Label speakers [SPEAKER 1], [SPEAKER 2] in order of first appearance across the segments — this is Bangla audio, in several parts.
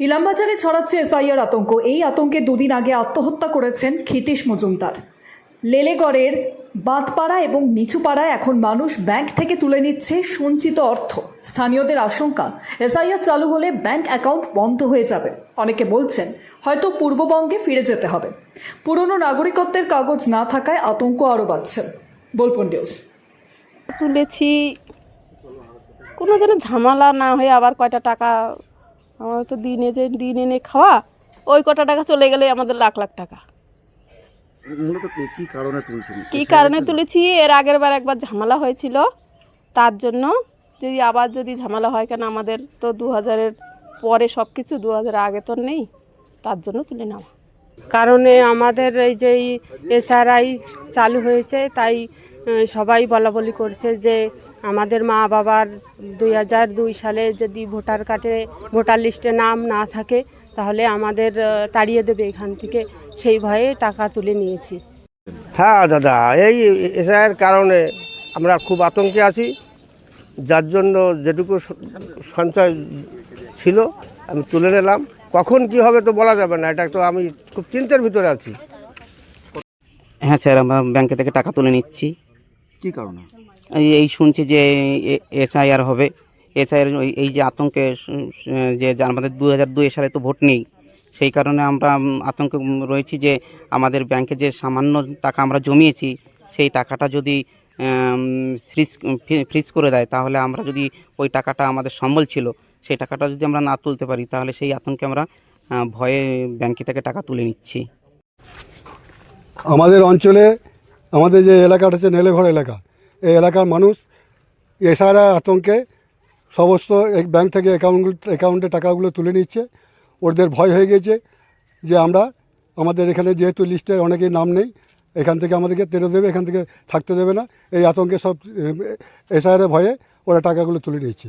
[SPEAKER 1] ইলামবাজারে ছড়াচ্ছে এসআইআর আতঙ্ক। এই আতঙ্কে দুদিন আগে আত্মহত্যা করেছেন ক্ষিতীশ মজুমদার। লেলেগড়ের বাঁধপাড়া এবং নিচুপাড়ায় এখন মানুষ ব্যাংক থেকে তুলে নিচ্ছে সঞ্চিত অর্থ। স্থানীয়দের আশঙ্কা, এসআইআর চালু হলে ব্যাংক অ্যাকাউন্ট বন্ধ হয়ে যাবে। অনেকে বলছেন, হয়তো পূর্ববঙ্গে ফিরে যেতে হবে। পুরনো নাগরিকত্বের কাগজ না থাকায় আতঙ্ক আরও বাড়ছে। বোলপুর নিউজ।
[SPEAKER 2] তুলেছি। কোনো যেন ঝামেলা না হয়ে আবার কয়টা টাকা আমার তো দিনে যে দিন এনে খাওয়া ওই কটা টাকা চলে গেলে আমাদের লাখ লাখ টাকা।
[SPEAKER 3] কি- কি কারণে তুলছেন?
[SPEAKER 2] কী কারণে তুলেছি এর আগের বার একবার ঝামেলা হয়েছিল তার জন্য যদি আবার যদি ঝামেলা হয় কেন আমাদের তো দু হাজারের পরে সব কিছু দু হাজারের আগে তো নেই তার জন্য তুলে নেওয়া।
[SPEAKER 4] কারণে আমাদের এই যে এসআরআই চালু হয়েছে তাই সবাই বলা বলি করছে যে আমাদের মা বাবার দুই হাজার দুই সালে যদি ভোটার কার্ডে ভোটার লিস্টে নাম না থাকে তাহলে আমাদের তাড়িয়ে দেবে এখান থেকে। সেই ভয়ে টাকা তুলে নিয়েছি।
[SPEAKER 5] হ্যাঁ দাদা এই এসআইয়ের কারণে আমরা খুব আতঙ্কে আছি। যার জন্য যেটুকু সঞ্চয় ছিল আমি তুলে নিলাম। কখন কি হবে তো বলা যাবে না এটা তো আমি খুব চিন্তার ভিতরে আছি।
[SPEAKER 6] হ্যাঁ স্যার আমরা ব্যাংকে থেকে টাকা তুলে নিচ্ছি।
[SPEAKER 3] কি কারণে?
[SPEAKER 6] এই শুনছি যে এসআইআর হবে। এসআইআর এই যে আতঙ্কে যে আমাদের দু হাজার দুই সালে তো ভোট নেই, সেই কারণে আমরা আতঙ্কে রয়েছি যে আমাদের ব্যাংকে যে সামান্য টাকা আমরা জমিয়েছি, সেই টাকাটা যদি ফ্রিজ ফ্রিজ করে দেয়, তাহলে আমরা যদি ওই টাকাটা আমাদের সম্বল ছিল, সেই টাকাটা যদি আমরা না তুলতে পারি, তাহলে সেই আতঙ্কে আমরা ভয়ে ব্যাংকে থেকে টাকা তুলে নিচ্ছি।
[SPEAKER 7] আমাদের অঞ্চলে, আমাদের যে এলাকাটা হচ্ছে নেলেঘর এলাকা এই এলাকার মানুষ এছাড়া আতঙ্কে সমস্ত এই ব্যাংক থেকে অ্যাকাউন্টগুলো অ্যাকাউন্টে টাকাগুলো তুলে নিচ্ছে। ওদের ভয় হয়ে গেছে যে আমরা, আমাদের এখানে যেহেতু লিস্টে অনেকের নাম নেই, এখান থেকে আমাদেরকে তেড়ে দেবে, এখান থেকে থাকতে দেবে না। এই আতঙ্কে সব এসআইয়ের ভয়ে ওরা টাকাগুলো তুলে নিচ্ছে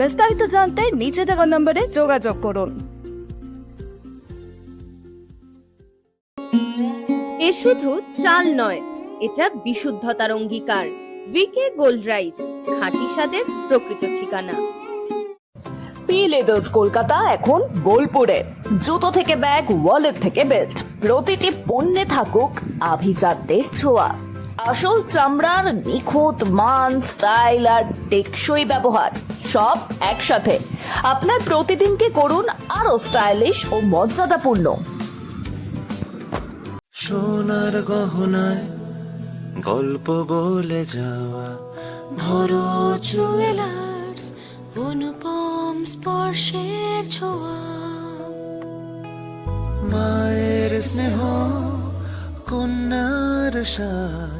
[SPEAKER 8] বিস্তারিত জানতে নিচে দেওয়া নম্বরে যোগাযোগ করুন।
[SPEAKER 9] এ শুধু চাল নয় এটা বিশুদ্ধতার অঙ্গীকার। ভিকে গোল্ড রাইস খাঁটি স্বাদের প্রকৃত ঠিকানা।
[SPEAKER 1] পি লেদার্স কলকাতা এখন বোলপুরে। জুতো থেকে ব্যাগ ওয়ালেট থেকে বেল্ট প্রতিটি পণ্যে থাকুক আভিজাত্যের ছোঁয়া। আসল চামড়ার নিখুঁত মান স্টাইল আর টেকসই ব্যবহার। সব একসাথে। আপনার প্রতিদিনকে করুন আরও স্টাইলিশ ও মর্যাদাপূর্ণ।
[SPEAKER 10] সোনার গহনায় গল্প বলে যাওয়া।
[SPEAKER 11] ভরো জুয়েলার্স অনুপম স্পর্শের ছোঁয়া।
[SPEAKER 10] মায়ের স্নেহ কন্যার সাজ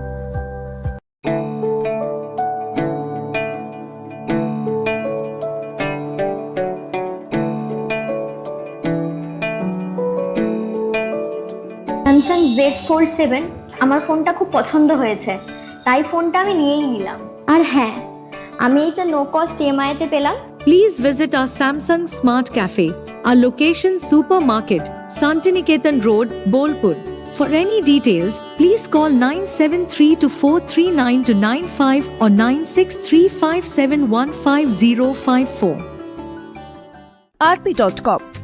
[SPEAKER 11] Z fold seven আমার ফোনটা খুব পছন্দ হয়েছে তাই ফোনটা আমি নিয়েই নিলাম আর হ্যাঁ আমি এটা নো কস্ট ইএমআইতে পেলাম
[SPEAKER 12] Please visit our Samsung Smart Cafe, our location Supermarket, Santiniketan Road, Bolpur. For any details, please call 973 439 95 or 9635715054.
[SPEAKER 8] RP dot com